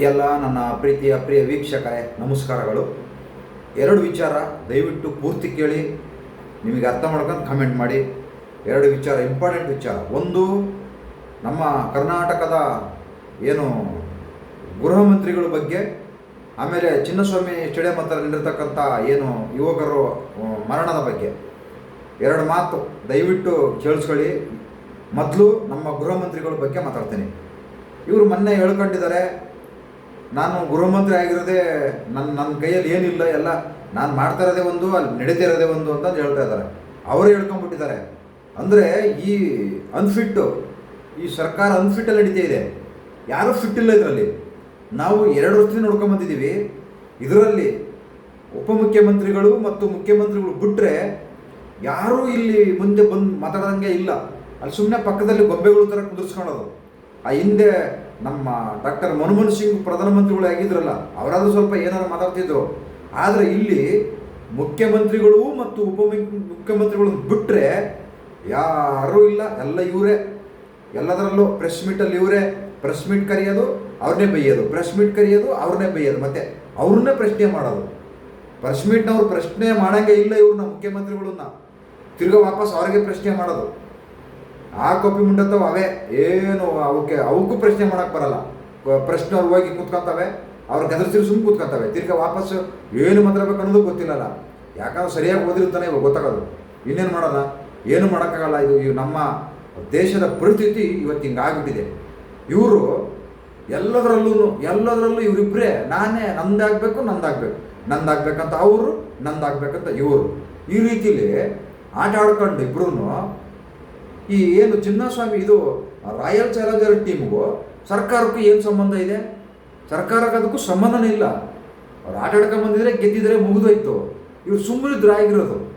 ಎಲ್ಲ ನನ್ನ ಪ್ರೀತಿಯ ಪ್ರಿಯ ವೀಕ್ಷಕರೇ, ನಮಸ್ಕಾರಗಳು. ಎರಡು ವಿಚಾರ ದಯವಿಟ್ಟು ಪೂರ್ತಿ ಕೇಳಿ, ನಿಮಗೆ ಅರ್ಥ ಮಾಡ್ಕೊಂಡು ಕಮೆಂಟ್ ಮಾಡಿ. ಎರಡು ವಿಚಾರ ಇಂಪಾರ್ಟೆಂಟ್ ವಿಚಾರ. ಒಂದು, ನಮ್ಮ ಕರ್ನಾಟಕದ ಏನು ಗೃಹ ಮಂತ್ರಿಗಳ ಬಗ್ಗೆ, ಆಮೇಲೆ ಚಿನ್ನಸ್ವಾಮಿ ಸ್ಟೇಡಿಯಂ ಹತ್ರ ನಿಂತಿರ್ತಕ್ಕಂಥ ಏನು ಯುವಕರು ಮರಣದ ಬಗ್ಗೆ. ಎರಡು ಮಾತು ದಯವಿಟ್ಟು ಕೇಳಿಸ್ಕೊಳ್ಳಿ. ಮೊದಲು ನಮ್ಮ ಗೃಹ ಮಂತ್ರಿಗಳ ಬಗ್ಗೆ ಮಾತಾಡ್ತೀನಿ. ಇವರು ಮೊನ್ನೆ ಹೇಳ್ಕೊಂಡಿದ್ದಾರೆ ನಾನು ಗೃಹಮಂತ್ರಿ ಆಗಿರೋದೆ ನನ್ನ ನನ್ನ ಕೈಯಲ್ಲಿ ಏನಿಲ್ಲ ಎಲ್ಲ, ನಾನು ಮಾಡ್ತಾ ಇರೋದೇ ಒಂದು, ಅಲ್ಲಿ ನಡೀತಾ ಇರೋದೇ ಒಂದು ಅಂತ ಹೇಳ್ತಾ ಇದ್ದಾರೆ. ಅವರು ಹೇಳ್ಕೊಂಡ್ಬಿಟ್ಟಿದ್ದಾರೆ. ಅಂದರೆ ಈ ಅನ್ಫಿಟ್ಟು ಈ ಸರ್ಕಾರ ಅನ್ಫಿಟ್ಟಲ್ಲಿ ನಡೀತಾ ಇದೆ. ಯಾರೂ ಫಿಟ್ ಇಲ್ಲ ಇದರಲ್ಲಿ? ನಾವು ಎರಡು ವರ್ಷದಿಂದ ನೋಡ್ಕೊಂಬಂದಿದ್ದೀವಿ ಇದರಲ್ಲಿ ಉಪಮುಖ್ಯಮಂತ್ರಿಗಳು ಮತ್ತು ಮುಖ್ಯಮಂತ್ರಿಗಳು ಬಿಟ್ಟರೆ ಯಾರೂ ಇಲ್ಲಿ ಮುಂದೆ ಬಂದು ಮಾತಾಡೋಂಗೆ ಇಲ್ಲ. ಅಲ್ಲಿ ಸುಮ್ಮನೆ ಪಕ್ಕದಲ್ಲಿ ಗೊಂಬೆಗಳು ಥರ ಕುದುರಿಸ್ಕೊಳೋದು ಆ ಹಿಂದೆ ನಮ್ಮ ಡಾಕ್ಟರ್ ಮನಮೋಹನ್ ಸಿಂಗ್ ಪ್ರಧಾನಮಂತ್ರಿಗಳು ಆಗಿದ್ರಲ್ಲ ಅವರಾದರೂ ಸ್ವಲ್ಪ ಏನಾದ್ರು ಮಾತಾಡ್ತಿದ್ರು. ಆದರೆ ಇಲ್ಲಿ ಮುಖ್ಯಮಂತ್ರಿಗಳು ಮತ್ತು ಉಪ ಮುಖ್ಯಮಂತ್ರಿಗಳನ್ನು ಬಿಟ್ಟರೆ ಯಾರೂ ಇಲ್ಲ, ಎಲ್ಲ ಇವರೇ. ಎಲ್ಲದರಲ್ಲೂ ಪ್ರೆಸ್ ಮೀಟಲ್ಲಿ ಇವರೇ. ಪ್ರೆಸ್ ಮೀಟ್ ಕರೆಯೋದು, ಅವ್ರನ್ನೇ ಬೈಯೋದು. ಪ್ರೆಸ್ ಮೀಟ್ ಕರೆಯೋದು, ಅವ್ರನ್ನೇ ಬೈಯೋದು. ಮತ್ತೆ ಅವ್ರನ್ನೇ ಪ್ರಶ್ನೆ ಮಾಡೋದು. ಪ್ರೆಸ್ ಮೀಟ್ನವ್ರು ಪ್ರಶ್ನೆ ಮಾಡೋಂಗೆ ಇಲ್ಲ ಇವ್ರನ್ನ, ಮುಖ್ಯಮಂತ್ರಿಗಳನ್ನ. ತಿರ್ಗಾ ವಾಪಸ್ ಅವ್ರಿಗೆ ಪ್ರಶ್ನೆ ಮಾಡೋದು. ಆ ಕಾಪಿ ಮುಂಡತ್ತವ? ಅವೇ. ಏನು ಅವಕ್ಕೆ ಅವಕ್ಕೂ ಪ್ರಶ್ನೆ ಮಾಡಕ್ಕೆ ಬರಲ್ಲ. ಪ್ರಶ್ನೆ ಅವ್ರು ಹೋಗಿ ಕೂತ್ಕೊಂತವೆ, ಅವ್ರ ಗದರ್ಸಿರು ಸುಮ್ಮನೆ ಕೂತ್ಕೊಂತವೆ. ತಿರ್ಗಾ ವಾಪಸ್ ಏನು ಮಾತಾಡ್ಬೇಕು ಅನ್ನೋದು ಗೊತ್ತಿಲ್ಲಲ್ಲ. ಯಾಕಂದ್ರೆ ಸರಿಯಾಗಿ ಓದಿರ್ತಾನೆ ಇವಾಗ ಗೊತ್ತಾಗೋದು. ಇನ್ನೇನು ಮಾಡೋಣ ಏನು ಮಾಡೋಕ್ಕಾಗಲ್ಲ? ಇದು ಇವು ನಮ್ಮ ದೇಶದ ಪರಿಸ್ಥಿತಿ ಇವತ್ತು ಹಿಂಗಾಗ್ಬಿಟ್ಟಿದೆ. ಇವರು ಎಲ್ಲದರಲ್ಲೂ ಎಲ್ಲದರಲ್ಲೂ ಇವರಿಬ್ಬರೇ ನಾನೇ ನಂದಾಗಬೇಕು ನಂದಾಗಬೇಕು. ನಂದಾಗಬೇಕಂತ ಅವರು, ನಂದಾಗಬೇಕಂತ ಇವರು. ಈ ರೀತಿಲಿ ಆಟ ಆಡ್ಕೊಂಡು ಇಬ್ರು ಈ ಏನು ಚಿನ್ನಸ್ವಾಮಿ, ಇದು ರಾಯಲ್ ಚಾಲೆಂಜರ್ ಟೀಮ್ಗೂ ಸರ್ಕಾರಕ್ಕೂ ಏನು ಸಂಬಂಧ ಇದೆ? ಸರ್ಕಾರಕ್ಕೆ ಅದಕ್ಕೂ ಸಂಬಂಧನೇ ಇಲ್ಲ. ಅವ್ರು ಆಟ ಬಂದಿದ್ರೆ ಗೆದ್ದಿದ್ರೆ ಮುಗಿದೋಯ್ತು. ಇವ್ರು ಸುಮ್ಮನಿದ್ರೆ ಆಗಿರೋದು.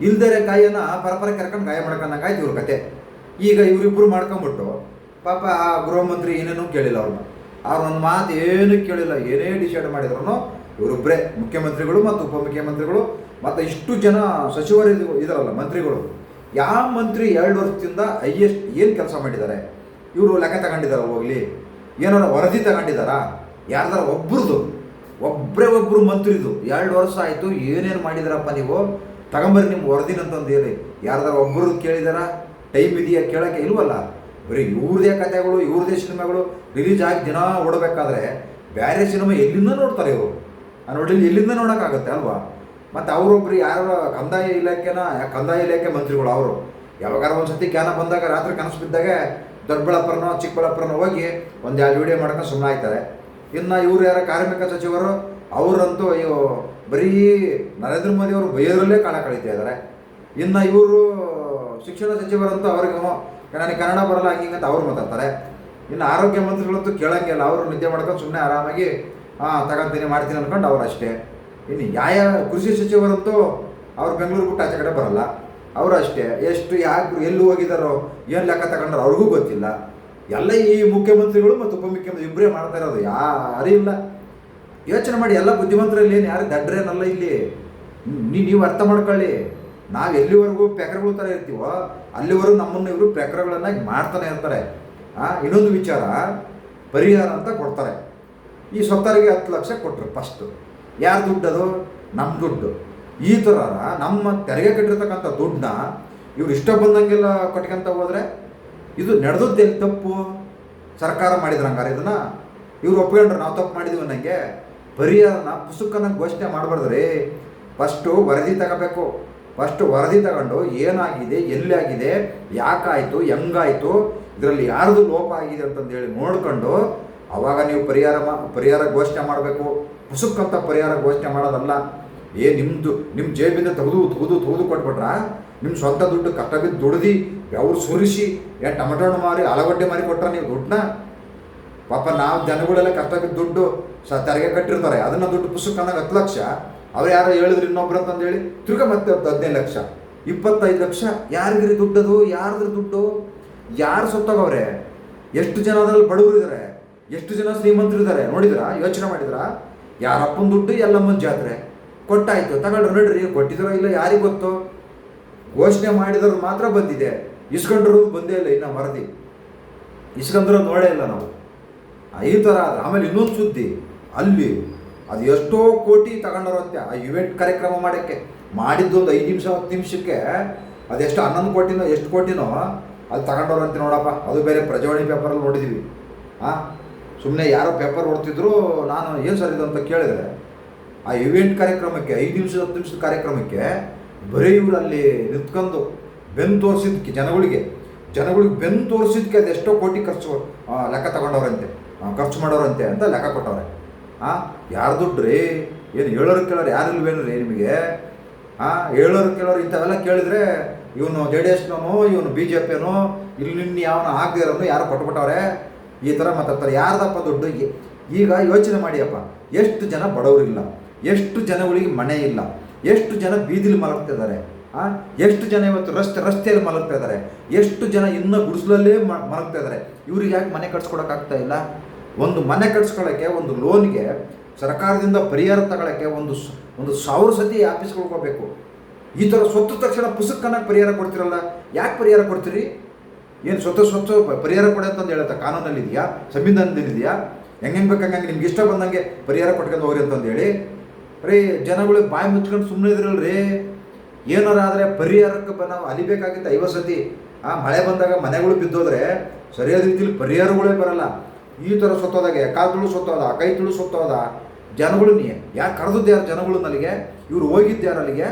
ಇಲ್ದರೆ ಕಾಯನ್ನ ಪರಪರ ಕರ್ಕೊಂಡು ಗಾಯ ಮಾಡ್ಕೊಂಡಂಗಾಯ್ತು ಇವ್ರ ಕತೆ. ಈಗ ಇವರಿಬ್ಬರು ಮಾಡ್ಕೊಂಬಿಟ್ಟು ಪಾಪ ಆ ಗೃಹ ಮಂತ್ರಿ ಏನೇನೂ ಕೇಳಿಲ್ಲ ಅವ್ರನ್ನ. ಅವ್ರ ಒಂದು ಮಾತು ಏನೂ ಕೇಳಿಲ್ಲ, ಏನೇ ಡಿಸೈಡ್ ಮಾಡಿದ್ರು ಇವರೊಬ್ಬರೇ ಮುಖ್ಯಮಂತ್ರಿಗಳು ಮತ್ತು ಉಪಮುಖ್ಯಮಂತ್ರಿಗಳು, ಮತ್ತು ಇಷ್ಟು ಜನ ಸಚಿವರು ಇದು- ಇದಾರಲ್ಲ, ಮಂತ್ರಿಗಳು. ಯಾವ ಮಂತ್ರಿ ಎರಡು ವರ್ಷದಿಂದ ಹೈಯೆಸ್ಟ್ ಏನು ಕೆಲಸ ಮಾಡಿದ್ದಾರೆ? ಇವರು ಲೆಕ್ಕ ತಗೊಂಡಿದ್ದಾರೆ ಹೋಗಲಿ? ಏನಾರ ವರದಿ ತಗೊಂಡಿದ್ದಾರಾ? ಯಾರ್ದಾರ ಒಬ್ರದ್ದು ಒಬ್ಬರೇ ಒಬ್ಬರು ಮಂತ್ರಿದು. ಎರಡು ವರ್ಷ ಆಯಿತು, ಏನೇನು ಮಾಡಿದಾರಪ್ಪ ನೀವು? ತಗೊಂಬರ್ರಿ ನಿಮ್ಮ ವರದಿನಂತಂದು ಹೇಳಿ. ಯಾರ್ದಾರ ಒಬ್ಬರದ್ದು ಕೇಳಿದಾರ? ಟೈಮ್ ಇದೆಯಾ ಕೇಳೋಕ್ಕೆ ಇಲ್ವಲ್ಲ? ಬರೀ ಇವ್ರದೇ ಕಥೆಗಳು ಇವ್ರದೇ ಸಿನಿಮಾಗಳು ರಿಲೀಸ್ ಆಗಿ ದಿನ ಓಡಬೇಕಾದ್ರೆ ಬೇರೆ ಸಿನಿಮಾ ಎಲ್ಲಿಂದ ನೋಡ್ತಾರೆ ಇವರು? ಆ ನೋಡಿ ಎಲ್ಲಿಂದ ನೋಡೋಕ್ಕಾಗತ್ತೆ ಅಲ್ವಾ? ಮತ್ತು ಅವರೊಬ್ರು ಯಾರೋ ಕಂದಾಯ ಇಲಾಖೆನ ಕಂದಾಯ ಇಲಾಖೆ ಮಂತ್ರಿಗಳು ಅವರು. ಯಾವಾಗಾರ ಒಂದು ಸತಿ ಕ್ಯಾನ ಬಂದಾಗ ರಾತ್ರಿ ಕನಸು ಬಿದ್ದಾಗ ದೊಡ್ಡಬಳ್ಳಾಪುರನೋ, ಚಿಕ್ಕಬಳ್ಳಾಪುರನೋ ಹೋಗಿ ಒಂದು ಎರಡು ವಿಡಿಯೋ ಮಾಡ್ಕೊಂಡು ಸುಮ್ಮನೆ ಆಯ್ತಾರೆ. ಇನ್ನು ಇವರು ಯಾರ ಕಾರ್ಮಿಕ ಸಚಿವರು, ಅವರಂತೂ ಅಯ್ಯೋ, ಬರೀ ನರೇಂದ್ರ ಮೋದಿ ಅವರು ಬೈಯೋದ್ರಲ್ಲೇ ಕಾಣ ಕಳೀತಾ ಇದ್ದಾರೆ ಇನ್ನು ಇವರು ಶಿಕ್ಷಣ ಸಚಿವರಂತೂ ಅವ್ರಿಗೆ ನನಗೆ ಕನ್ನಡ ಬರಲ್ಲ, ಹಂಗಿಂಗ್ ಅಂತ ಅವ್ರು ಮಾತಾಡ್ತಾರೆ. ಇನ್ನು ಆರೋಗ್ಯ ಮಂತ್ರಿಗಳಂತೂ ಕೇಳೋಂಗಿಲ್ಲ, ಅವರು ನಿದ್ದೆ ಮಾಡ್ಕೊಂಡು ಸುಮ್ಮನೆ ಆರಾಮಾಗಿ, ಹಾಂ, ತಗೊಂತೀನಿ, ಮಾಡ್ತೀನಿ ಅನ್ಕೊಂಡು ಅವ್ರು ಅಷ್ಟೇ. ಇನ್ನು ಯಾವ ಕೃಷಿ ಸಚಿವರಂತೂ ಅವ್ರು ಬೆಂಗಳೂರು ಬಿಟ್ಟು ಆಚೆ ಕಡೆ ಬರಲ್ಲ. ಅವರು ಅಷ್ಟೇ. ಎಷ್ಟು ಯಾಕೆ ಎಲ್ಲಿ ಹೋಗಿದಾರೋ, ಏನು ಲೆಕ್ಕ ತಗೊಂಡ್ರು ಅವ್ರಿಗೂ ಗೊತ್ತಿಲ್ಲ. ಎಲ್ಲ ಈ ಮುಖ್ಯಮಂತ್ರಿಗಳು ಮತ್ತು ಉಪಮುಖ್ಯಮಂತ್ರಿ ಇಬ್ಬರೇ ಮಾಡ್ತಾ ಇರೋದು. ಯಾರೂ ಇಲ್ಲ. ಯೋಚನೆ ಮಾಡಿ, ಎಲ್ಲ ಬುದ್ಧಿವಂತರಲ್ಲಿ ಏನು ಯಾರು ದಡ್ರೇನಲ್ಲ ಇಲ್ಲಿ? ನೀವು ಅರ್ಥ ಮಾಡ್ಕೊಳ್ಳಿ. ನಾವು ಎಲ್ಲಿವರೆಗೂ ಪೆಕರ್ಗಳ ಥರ ಇರ್ತೀವೋ, ಅಲ್ಲಿವರೆಗೂ ನಮ್ಮನ್ನು ಇವರು ಪೆಕರ್ಗಳನ್ನಾಗಿ ಮಾಡ್ತಾನೆ ಇರ್ತಾರೆ. ಇನ್ನೊಂದು ವಿಚಾರ, ಪರಿಹಾರ ಅಂತ ಕೊಡ್ತಾರೆ. ಈ ಸೊತ್ತರಿಗೆ ಹತ್ತು ಲಕ್ಷ ಕೊಟ್ಟರು ಫಸ್ಟು ಯಾರು ದುಡ್ಡದು ನಮ್ಮ ದುಡ್ಡು. ಈ ಥರ ನಮ್ಮ ತೆರಿಗೆ ಕಟ್ಟಿರ್ತಕ್ಕಂಥ ದುಡ್ಡನ್ನ ಇವ್ರು ಇಷ್ಟ ಬಂದಂಗೆಲ್ಲ ಕಟ್ಕೊಂತ ಹೋದ್ರೆ ಇದು ನಡೆದದ್ದೆಲ್ಲಿ ತಪ್ಪು? ಸರ್ಕಾರ ಮಾಡಿದ್ರಂಗಾರೆ ಇದನ್ನ. ಇವ್ರು ಒಪ್ಕೊಂಡ್ರೆ, ನಾವು ತಪ್ಪು ಮಾಡಿದೀವಿ ನನಗೆ ಪರಿಹಾರನ ಪುಸ್ತಕನ ಘೋಷಣೆ ಮಾಡಬಾರ್ದ್ರಿ ಫಸ್ಟು ವರದಿ ತಗೋಬೇಕು. ಫಸ್ಟು ವರದಿ ತಗೊಂಡು ಏನಾಗಿದೆ ಎಲ್ಲಿ ಆಗಿದೆ ಯಾಕಾಯಿತು, ಹೆಂಗಾಯಿತು, ಇದರಲ್ಲಿ ಯಾರ್ದು ಲೋಪ ಆಗಿದೆ ಅಂತಂದೇಳಿ ನೋಡ್ಕೊಂಡು ಅವಾಗ ನೀವು ಪರಿಹಾರ ಮಾ, ಪರಿಹಾರ ಘೋಷಣೆ ಮಾಡಬೇಕು. ಪುಸ್ತಕಂತ ಪರಿಹಾರ ಘೋಷಣೆ ಮಾಡೋದಲ್ಲ. ಏ ನಿಮ್ಮದು ನಿಮ್ಮ ಜೇಬಿಂದ ತೆಗೆದು ತೆಗೆದು ತೆಗೆದು ಕೊಟ್ಬಿಟ್ರ? ನಿಮ್ಮ ಸ್ವಂತ ದುಡ್ಡು ಕಷ್ಟ ಬಿದ್ದು ದುಡ್ದು, ಅವ್ರು ಸುರಿಸಿ ಏನು ಟೊಮೆಟೊ ಹಣ್ಣು ಮಾರಿ, ಆಲೂಗಡ್ಡೆ ಮಾರಿ ಕೊಟ್ರ ನೀವು ದುಡ್ಡನ್ನ? ಪಾಪ ನಾವು ಜನಗಳೆಲ್ಲ ಕಷ್ಟ ಬಿದ್ದು ದುಡ್ಡು ಸ, ತೆರಿಗೆ ಕಟ್ಟಿರ್ತಾರೆ. ಅದನ್ನು ದುಡ್ಡು ಪುಸ್ತಕನಾಗ ಹತ್ತು ಲಕ್ಷ. ಅವ್ರು ಯಾರೋ ಹೇಳಿದ್ರು ಇನ್ನೊಬ್ರು ಅಂತಂದೇಳಿ, ತಿರ್ಗಾ ಮತ್ತೆ ಹದಿನೈದು ಲಕ್ಷ. ಇಪ್ಪತ್ತೈದು ಲಕ್ಷ? ಯಾರಿಗ್ರಿ ದುಡ್ಡದು? ಯಾರ್ದ್ರ ದುಡ್ಡು? ಯಾರು ಸತ್ತೋಗವ್ರೆ? ಎಷ್ಟು ಜನ ಅದರಲ್ಲಿ ಬಡವರು ಇದ್ದಾರೆ ಎಷ್ಟು ಜನ ಶ್ರೀಮಂತರು ಇದ್ದಾರೆ ನೋಡಿದ್ರಾ? ಯೋಚನೆ ಮಾಡಿದ್ರಾ? ಯಾರಪ್ಪನ ದುಡ್ಡು ಎಲ್ಲಮ್ಮನ ಜಾತ್ರೆ. ಕೊಟ್ಟಾಯ್ತು. ತಗೊಂಡ್ರು ನೋಡ್ರಿ ಕೊಟ್ಟಿದ್ರೋ ಇಲ್ಲ ಯಾರಿಗೆ ಗೊತ್ತು? ಘೋಷಣೆ ಮಾಡಿದ್ರು ಮಾತ್ರ ಬಂದಿದೆ. ಇಸ್ಕೊಂಡ್ರು ಬಂದೇ ಇಲ್ಲ, ಇನ್ನು ವರದಿ ಇಸ್ಕೊಂಡ್ರು ನೋಡೇ ಇಲ್ಲ ನಾವು. ಈ ಥರ ಆದ್ರೆ. ಆಮೇಲೆ ಇನ್ನೊಂದು ಸುದ್ದಿ. ಅಲ್ಲಿ ಅದು ಎಷ್ಟೋ ಕೋಟಿ ತಗೊಂಡವ್ರಂತೆ ಆ ಇವೆಂಟ್ ಕಾರ್ಯಕ್ರಮ ಮಾಡೋಕ್ಕೆ. ಮಾಡಿದ್ದೊಂದು ಐದು ನಿಮಿಷ, ಹತ್ತು ನಿಮಿಷಕ್ಕೆ. ಅದೆಷ್ಟು ಹನ್ನೊಂದು ಕೋಟಿನೋ, ಎಷ್ಟು ಕೋಟಿನೋ, ಅದು ತಗೊಂಡವ್ರಂತೆ ನೋಡಪ್ಪ. ಅದು ಬೇರೆ ಪ್ರಜಾವಾಣಿ ಪೇಪರಲ್ಲಿ ನೋಡಿದ್ದೀವಿ ಹಾಂ ಸುಮ್ಮನೆ ಯಾರೋ ಪೇಪರ್ ಓಡ್ತಿದ್ರು, ನಾನು ಏನು ಸರ್ ಇದು ಅಂತ ಕೇಳಿದ್ರೆ, ಆ ಇವೆಂಟ್ ಕಾರ್ಯಕ್ರಮಕ್ಕೆ, ಐದು ನಿಮಿಷ, ಹತ್ತು ನಿಮಿಷದ ಕಾರ್ಯಕ್ರಮಕ್ಕೆ ಬರೀ ಇವರು ಅಲ್ಲಿ ನಿಂತ್ಕೊಂಡು ಬೆನ್ನು ತೋರಿಸಿದ್ಕೆ ಜನಗಳಿಗೆ. ಜನಗಳಿಗೆ ಬೆನ್ನು ತೋರಿಸಿದ್ಕೆ ಅದು ಎಷ್ಟೋ ಕೋಟಿ ಖರ್ಚು ಲೆಕ್ಕ ತಗೊಂಡವ್ರಂತೆ ಖರ್ಚು ಮಾಡೋರಂತೆ ಅಂತ ಲೆಕ್ಕ ಕೊಟ್ಟವ್ರೆ. ಹಾಂ ಯಾರು ದುಡ್ಡು ರೀ? ಏನು ಹೇಳೋರು ಕೇಳೋರು ಯಾರು ಇಲ್ವೇನು ರೀ ನಿಮಗೆ? ಹಾಂ ಹೇಳೋರು ಕೇಳೋರು ಇಂಥವೆಲ್ಲ ಕೇಳಿದ್ರೆ, ಇವನು ಜೆ ಡಿ ಎಸ್ನವನು ಇವನು ಬಿ ಜೆ ಪಿನೋ ಇಲ್ಲಿ ನಿನ್ನ ಯಾವನ ಆಗದಿರೋನು ಯಾರು ಕೊಟ್ಬಿಟ್ಟವ್ರೆ? ಈ ಥರ ಮಾತಾಡ್ತಾರೆ. ಯಾರ್ದಪ್ಪ ದುಡ್ಡು? ಈಗ ಯೋಚನೆ ಮಾಡಿಯಪ್ಪ. ಎಷ್ಟು ಜನ ಬಡವರಿಲ್ಲ. ಎಷ್ಟು ಜನಗಳಿಗೆ ಮನೆ ಇಲ್ಲ. ಎಷ್ಟು ಜನ ಬೀದಿಲಿ ಮಲಗ್ತಿದ್ದಾರೆ ಆ? ಎಷ್ಟು ಜನ ಇವತ್ತು ರಸ್ತೆ, ರಸ್ತೆಯಲ್ಲಿ ಮಲಗ್ತಾ ಇದ್ದಾರೆ. ಎಷ್ಟು ಜನ ಇನ್ನು ಗುಡಿಸಲಲ್ಲೇ ಮಲಗ್ತಾ ಇದ್ದಾರೆ. ಇವ್ರಿಗೆ ಯಾಕೆ ಮನೆ ಕಟ್ಸ್ಕೊಡೋಕ್ಕಾಗ್ತಾ ಇಲ್ಲ? ಒಂದು ಮನೆ ಕಟ್ಸ್ಕೊಳ್ಳೋಕ್ಕೆ ಒಂದು ಲೋನ್ಗೆ, ಸರ್ಕಾರದಿಂದ ಪರಿಹಾರ ತಗೊಳ್ಳೋಕ್ಕೆ ಒಂದು ಒಂದು ಸಾವಿರ ಸತಿ ಆಫೀಸ್ಗಳಿಗೆ ಹೋಗ್ಬೇಕು. ಈ ಥರ ಸ್ವತ್ತು ತಕ್ಷಣ ಪುಸ್ತಕನಾಗ ಪರಿಹಾರ ಕೊಡ್ತಿರಲ್ಲ? ಯಾಕೆ ಪರಿಹಾರ ಕೊಡ್ತೀರಿ? ಏನು ಸ್ವತ್ತು ಸ್ವತ್ತು ಪರಿಹಾರ ಕೊಡಿ ಅಂತಂದು ಹೇಳುತ್ತೆ, ಕಾನೂನಲ್ಲಿ ಇದೆಯಾ? ಸಂವಿಧಾನದಲ್ಲಿ ಇದೆಯಾ? ಹೆಂಗೆ ಹಂಗೆ ನಿಮ್ಗೆ ಇಷ್ಟ ಬಂದಂಗೆ ಪರಿಹಾರ ಕೊಟ್ಕೊಂಡು ಹೋಗ್ರಿ ಅಂತಂದು ಹೇಳಿ. ರೀ ಜನಗಳು ಬಾಯಿ ಮುಚ್ಕೊಂಡು ಸುಮ್ಮನೆ ಇದ್ರಲ್ರಿ. ಏನಾರ ಆದರೆ ಪರಿಹಾರಕ್ಕೆ ಬ ನಾವು ಅಲಿಬೇಕಾಗಿತ್ತು ಐವತ್ತು ಸತಿ. ಆ ಮಳೆ ಬಂದಾಗ ಮನೆಗಳು ಬಿದ್ದೋದ್ರೆ ಸರಿಯಾದ ರೀತಿಯಲ್ಲಿ ಪರಿಹಾರಗಳೇ ಬರಲ್ಲ. ಈ ಥರ ಸತ್ತೋದಾಗ ಕಾಲು ತುಳು ಸತ್ತೋದ, ಕೈ ತುಳು ಸತ್ತೋದ? ಜನಗಳು ನೀ ಯಾಕೆ ಕರೆದದ್ದು ಯಾರು ಜನಗಳು ನನಗೆ ಇವ್ರು ಹೋಗಿದ್ದು ಯಾರು ಅಲ್ಲಿಗೆ?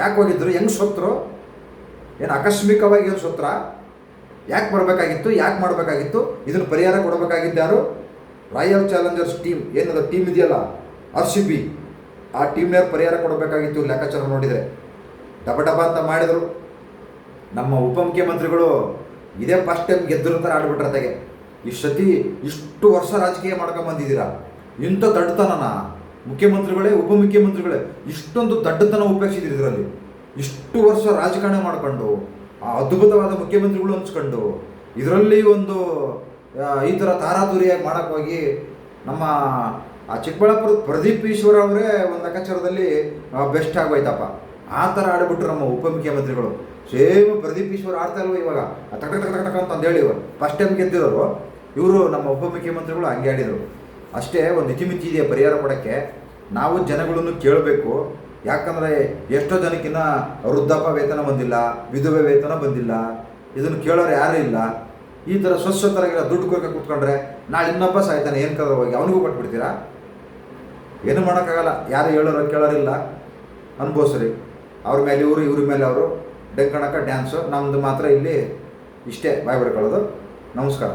ಯಾಕೆ ಹೋಗಿದ್ರು? ಹೆಂಗೆ ಸತ್ರು? ಏನು ಆಕಸ್ಮಿಕವಾಗಿ ಏನು ಸತ್ರ? ಯಾಕೆ ಬರಬೇಕಾಗಿತ್ತು, ಯಾಕೆ ಮಾಡಬೇಕಾಗಿತ್ತು, ಇದನ್ನು ಪರಿಹಾರ ಕೊಡಬೇಕಾಗಿದ್ದಾರು ರಾಯಲ್ ಚಾಲೆಂಜರ್ಸ್ ಟೀಮ್ ಏನದು? ಟೀಮ್ ಇದೆಯಲ್ಲ? ಆರ್ ಸಿ ಬಿ ಆ ಟೀಮ್ನವ್ರು ಪರಿಹಾರ ಕೊಡಬೇಕಾಗಿತ್ತು ಲೆಕ್ಕಾಚಾರ ನೋಡಿದರೆ. ಡಬ ಡಬ ಅಂತ ಮಾಡಿದರು. ನಮ್ಮ ಉಪಮುಖ್ಯಮಂತ್ರಿಗಳು ಇದೇ ಫಸ್ಟ್ ಟೈಮ್ ಗೆದ್ದರು ಥರ ಆಡ್ಬಿಟ್ರೆ ತೆಗೆ ಇಷ್ಟು ಸತಿ ಇಷ್ಟು ವರ್ಷ ರಾಜಕೀಯ ಮಾಡ್ಕೊಂಬಂದಿದ್ದೀರಾ ಇಂಥ ದಡ್ಡತನನ? ಮುಖ್ಯಮಂತ್ರಿಗಳೇ, ಉಪಮುಖ್ಯಮಂತ್ರಿಗಳೇ, ಇಷ್ಟೊಂದು ದಡ್ಡತನ ಉಪಯೋಗಿಸಿದ್ರು ಇದರಲ್ಲಿ. ಇಷ್ಟು ವರ್ಷ ರಾಜಕಾರಣ ಮಾಡ್ಕೊಂಡು ಅದ್ಭುತವಾದ ಮುಖ್ಯಮಂತ್ರಿಗಳು ಅನ್ಸ್ಕೊಂಡು ಇದರಲ್ಲಿ ಒಂದು ಆ, ಈ ಥರ ತಾರಾತುರಿಯಾಗಿ ಮಾಡಕ್ಕೆ ಹೋಗಿ ನಮ್ಮ ಆ ಚಿಕ್ಕಬಳ್ಳಾಪುರದ ಪ್ರದೀಪ್ ಈಶ್ವರ ಅವರೇ ಒಂದು ಲೆಕ್ಕಾಚಾರದಲ್ಲಿ ಬೆಸ್ಟ್ ಆಗೋಯ್ತಪ್ಪ. ಆ ಥರ ಆಡಿಬಿಟ್ರು ನಮ್ಮ ಉಪಮುಖ್ಯಮಂತ್ರಿಗಳು. ಸೇಮ್ ಪ್ರದೀಪ್ ಈಶ್ವರ ಆಡ್ತಾ ಇಲ್ವ ಇವಾಗ? ಆ ತಕ ಟಕ್ ಟಕ್ ಅಂತ ಹೇಳಿ ಫಸ್ಟ್ ಟೈಮ್ ಗೆದ್ದಿರೋರು ಇವರು ನಮ್ಮ ಉಪಮುಖ್ಯಮಂತ್ರಿಗಳು ಹಂಗೆ ಆಡಿದರು. ಅಷ್ಟೇ ಒಂದು ಇತಿಮಿತಿ ಇದೆ ಪರಿಹಾರ ಕೊಡೋಕ್ಕೆ. ನಾವು ಜನಗಳನ್ನು ಕೇಳಬೇಕು. ಯಾಕಂದರೆ ಎಷ್ಟೋ ಜನಕ್ಕಿನ್ನ ವೃದ್ಧಾಪ ವೇತನ ಬಂದಿಲ್ಲ, ವಿಧವೆ ವೇತನ ಬಂದಿಲ್ಲ, ಇದನ್ನು ಕೇಳೋರು ಯಾರೂ ಇಲ್ಲ. ಈ ಥರ ಸ್ವಚ್ಛತರಾಗಿರೋ ದುಡ್ಡು ಕೊರಕೆ ಕೂತ್ಕೊಂಡ್ರೆ ನಾಳೆ ಇನ್ನೊಬ್ಬ ಸಾಯ್ತಾನೆ, ಏನು ಕದ ಹೋಗಿ? ಅವನಿಗೂ ಕೊಟ್ಬಿಡ್ತೀರಾ? ಏನು ಮಾಡೋಕ್ಕಾಗಲ್ಲ. ಯಾರು ಹೇಳೋರು ಕೇಳೋರಿಲ್ಲ ಅನುಭವಿಸ್ರಿ ಅವ್ರ ಮೇಲೆ ಇವರು, ಇವ್ರ ಮೇಲೆ ಅವರು. ಡೆಂಕಣಕ ಡ್ಯಾನ್ಸು. ನಮ್ಮದು ಮಾತ್ರ ಇಲ್ಲಿ ಇಷ್ಟೇ. ಬಾಯ್ ಬಿಡ್ಕೊಳ್ಳೋದು. ನಮಸ್ಕಾರ.